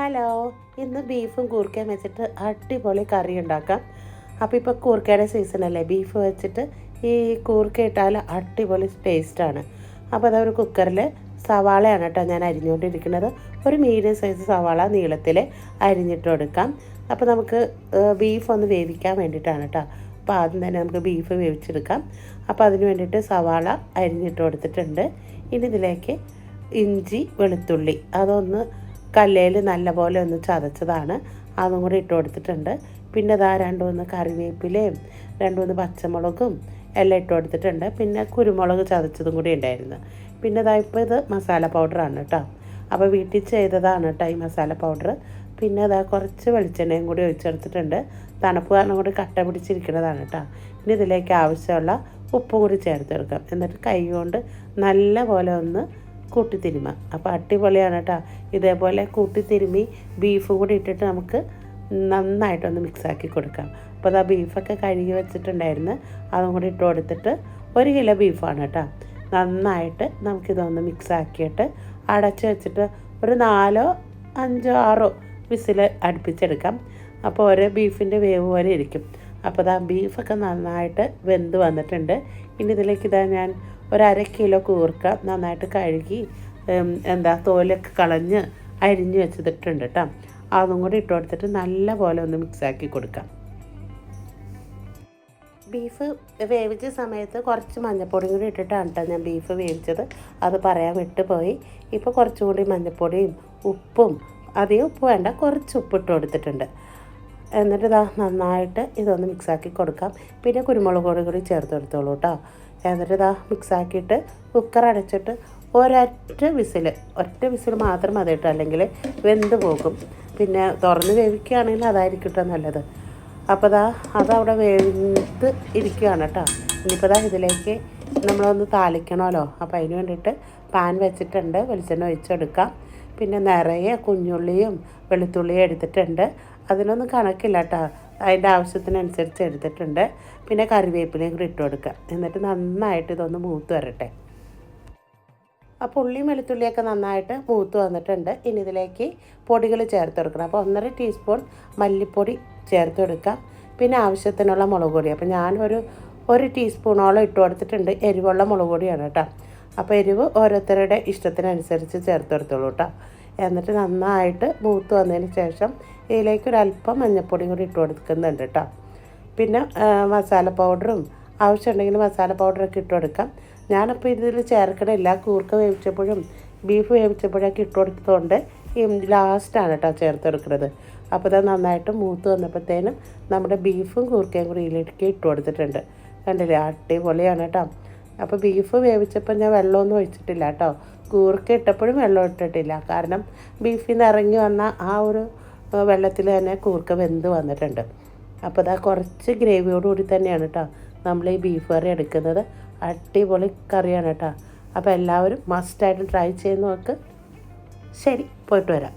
Hello ഇന്ന് ബീഫും കൂർക്കയും വെച്ചിട്ട് അടിപൊളി കറി ഉണ്ടാക്കാം. അപ്പോൾ ഇപ്പോൾ കൂർക്കയുടെ സീസണല്ലേ ബീഫ് വെച്ചിട്ട് ഈ കൂർക്ക ഇട്ടാൽ അടിപൊളി ടേസ്റ്റാണ് അപ്പോൾ അതൊരു കുക്കറിൽ സവാളയാണ് കേട്ടോ ഞാൻ അരിഞ്ഞുകൊണ്ടിരിക്കുന്നത്. ഒരു മീഡിയം സൈസ് സവാള നീളത്തിൽ അരിഞ്ഞിട്ട് കൊടുക്കാം അപ്പോൾ നമുക്ക് ബീഫ് ഒന്ന് വേവിക്കാൻ വേണ്ടിയിട്ടാണ് കേട്ടോ. അപ്പോൾ ആദ്യം തന്നെ നമുക്ക് ബീഫ് വേവിച്ചെടുക്കാം. അപ്പോൾ അതിന് വേണ്ടിയിട്ട് സവാള അരിഞ്ഞിട്ട് കൊടുത്തിട്ടുണ്ട്. ഇനി ഇതിലേക്ക് ഇഞ്ചി വെളുത്തുള്ളി അതൊന്ന് കല്ലേൽ നല്ലപോലെ ഒന്ന് ചതച്ചതാണ്. അതും കൂടി ഇട്ട് കൊടുത്തിട്ടുണ്ട്. പിന്നെ ഇതാ രണ്ട് മൂന്ന് കറിവേപ്പിലയും രണ്ട് മൂന്ന് പച്ചമുളകും എല്ലാം ഇട്ട് കൊടുത്തിട്ടുണ്ട്. പിന്നെ കുരുമുളക് ചതച്ചതും കൂടി ഉണ്ടായിരുന്നു. പിന്നെ ഇതാ ഇപ്പോൾ ഇത് മസാല പൗഡറാണ് കേട്ടോ. അപ്പോൾ വീട്ടിൽ ചെയ്തതാണ് കേട്ടോ ഈ മസാല പൗഡർ പിന്നെ ഇതാ കുറച്ച് വെളിച്ചെണ്ണയും കൂടി ഒഴിച്ചെടുത്തിട്ടുണ്ട്. തണുപ്പ് കാരണം കൂടി കട്ട പിടിച്ചിരിക്കുന്നതാണ് കേട്ടോ. ഇനി ഇതിലേക്ക് ആവശ്യമുള്ള ഉപ്പും കൂടി ചേർത്തെടുക്കാം. എന്നിട്ട് കൈ കൊണ്ട് നല്ല പോലെ ഒന്ന് കൂട്ടിത്തിരുമ. അപ്പോൾ അടിപൊളിയാണ് കേട്ടോ. ഇതേപോലെ കൂട്ടിത്തിരുമി ബീഫ് കൂടി ഇട്ടിട്ട് നമുക്ക് നന്നായിട്ടൊന്ന് മിക്സാക്കി കൊടുക്കാം. അപ്പോൾ അതാ ബീഫൊക്കെ കഴുകി വെച്ചിട്ടുണ്ടായിരുന്നു. അതും കൂടി ഇട്ട് കൊടുത്തിട്ട് ഒരു കിലോ ബീഫാണ് കേട്ടോ. നന്നായിട്ട് നമുക്കിതൊന്ന് മിക്സാക്കിയിട്ട് അടച്ച് വെച്ചിട്ട് ഒരു നാലോ അഞ്ചോ ആറോ വിസിൽ അടുപ്പിച്ചെടുക്കാം. അപ്പോൾ ഓരോ ബീഫിന്റെ വേവ് പോലെ ഇരിക്കും. അപ്പോൾ ഇതാ ബീഫൊക്കെ നന്നായിട്ട് വെന്ത് വന്നിട്ടുണ്ട്. ഇനി ഇതിലേക്ക് ഇതാ ഞാൻ ഒരു അര കിലോ കൂർക്ക നന്നായിട്ട് കഴുകി എന്താ തോലൊക്കെ കളഞ്ഞ് അരിഞ്ഞ് വെച്ചിട്ടുണ്ട് കേട്ടോ. അതും കൂടി ഇട്ട് കൊടുത്തിട്ട് നല്ല പോലെ ഒന്ന് മിക്സാക്കി കൊടുക്കാം. ബീഫ് വേവിച്ച സമയത്ത് കുറച്ച് മഞ്ഞൾപ്പൊടിയും കൂടി ഇട്ടിട്ടാണ് കേട്ടോ ഞാൻ ബീഫ് വേവിച്ചത്. അത് പറയാൻ വിട്ടുപോയി. ഇപ്പോൾ കുറച്ചും കൂടി മഞ്ഞൾപ്പൊടിയും ഉപ്പും അധികം ഉപ്പ് വേണ്ട കുറച്ച് ഉപ്പിട്ട് കൊടുത്തിട്ടുണ്ട്. എന്നിട്ട് ഇതാ നന്നായിട്ട് ഇതൊന്ന് മിക്സാക്കി കൊടുക്കാം. പിന്നെ കുരുമുളക് പൊടി കൂടി ചേർത്ത് കൊടുത്തോളൂ കേട്ടോ എന്നിട്ട് ഇതാ മിക്സാക്കിയിട്ട് കുക്കർ അടച്ചിട്ട് ഒരൊറ്റ വിസിൽ ഒറ്റ വിസിൽ മാത്രം മതി അല്ലെങ്കിൽ വെന്ത് പോകും. പിന്നെ തുറന്ന് വേവിക്കുകയാണെങ്കിൽ അതായിരിക്കും കേട്ടോ നല്ലത്. അപ്പോൾ ദാ അതവിടെ വെന്ത് ഇരിക്കുകയാണ് കേട്ടോ ഇനിയിപ്പോൾ ദാ ഇതിലേക്ക് നമ്മളൊന്ന് താളിക്കണമല്ലോ. അപ്പോൾ അതിന് വേണ്ടിയിട്ട് പാൻ വെച്ചിട്ടുണ്ട് വെളിച്ചെണ്ണ ഒഴിച്ചെടുക്കാം. പിന്നെ നിറയെ കുഞ്ഞുള്ളിയും വെളുത്തുള്ളിയും എടുത്തിട്ടുണ്ട്. അതിനൊന്നും കണക്കില്ല കേട്ടോ അതിന്റെ ആവശ്യത്തിനനുസരിച്ച് എടുത്തിട്ടുണ്ട്. പിന്നെ കറിവേപ്പിലയും കൂടി ഇട്ട് കൊടുക്കുക എന്നിട്ട് നന്നായിട്ട് ഇതൊന്ന് മൂത്ത് വരട്ടെ. അപ്പോൾ ഉള്ളിയും വെളുത്തുള്ളിയൊക്കെ നന്നായിട്ട് മൂത്ത് വന്നിട്ടുണ്ട്. ഇനി ഇതിലേക്ക് പൊടികൾ ചേർത്ത് കൊടുക്കണം. അപ്പോൾ ഒന്നര ടീസ്പൂൺ മല്ലിപ്പൊടി ചേർത്ത് കൊടുക്കാം. പിന്നെ ആവശ്യത്തിനുള്ള മുളക് പൊടി. അപ്പോൾ ഞാനൊരു ഒരു ടീസ്പൂണോളം ഇട്ട് കൊടുത്തിട്ടുണ്ട്. എരിവുള്ള മുളക് പൊടിയാണ് കേട്ടോ അപ്പോൾ എരിവ് ഓരോരുത്തരുടെ ഇഷ്ടത്തിനനുസരിച്ച് ചേർത്ത് കൊടുത്തോളൂ കേട്ടോ എന്നിട്ട് നന്നായിട്ട് മൂത്ത് വന്നതിന് ശേഷം ഇതിലേക്ക് ഒരു അല്പം മഞ്ഞപ്പൊടിയും കൂടി ഇട്ട് കൊടുക്കുന്നുണ്ട് കേട്ടോ പിന്നെ മസാല പൗഡറും ആവശ്യമുണ്ടെങ്കിൽ മസാല പൗഡറൊക്കെ ഇട്ട് കൊടുക്കാം. ഞാനപ്പോൾ ഇതിൽ ചേർക്കണില്ല കൂർക്ക വേവിച്ചപ്പോഴും ബീഫ് വേവിച്ചപ്പോഴൊക്കെ ഇട്ട് കൊടുത്തതുകൊണ്ട് ലാസ്റ്റാണ് കേട്ടോ ചേർത്ത് കൊടുക്കുന്നത്. അപ്പോൾ ഇത് നന്നായിട്ട് മൂത്ത് വന്നപ്പോഴത്തേനും നമ്മുടെ ബീഫും കൂർക്കയും കൂടി ഇതിലേക്ക് ഇട്ട് കൊടുത്തിട്ടുണ്ട്. കണ്ടില്ലേ? അടിപൊളിയാണ് കേട്ടോ അപ്പോൾ ബീഫ് വേവിച്ചപ്പോൾ ഞാൻ വെള്ളമൊന്നും ഒഴിച്ചിട്ടില്ല കേട്ടോ. കൂർക്ക ഇട്ടപ്പോഴും വെള്ളം ഇട്ടിട്ടില്ല. കാരണം ബീഫിൽ നിന്ന് ഇറങ്ങി വന്ന ആ ഒരു വെള്ളത്തിൽ തന്നെ കൂർക്ക വെന്ത് വന്നിട്ടുണ്ട്. അപ്പോൾ അതാ കുറച്ച് ഗ്രേവിയോടുകൂടി തന്നെയാണ് കേട്ടോ നമ്മൾ ഈ ബീഫ് കറി എടുക്കുന്നത്. അടിപൊളി കറിയാണ് കേട്ടോ. അപ്പോൾ എല്ലാവരും മസ്റ്റായിട്ട് ട്രൈ ചെയ്ത് നോക്ക്. ശരി പോയിട്ട് വരാം.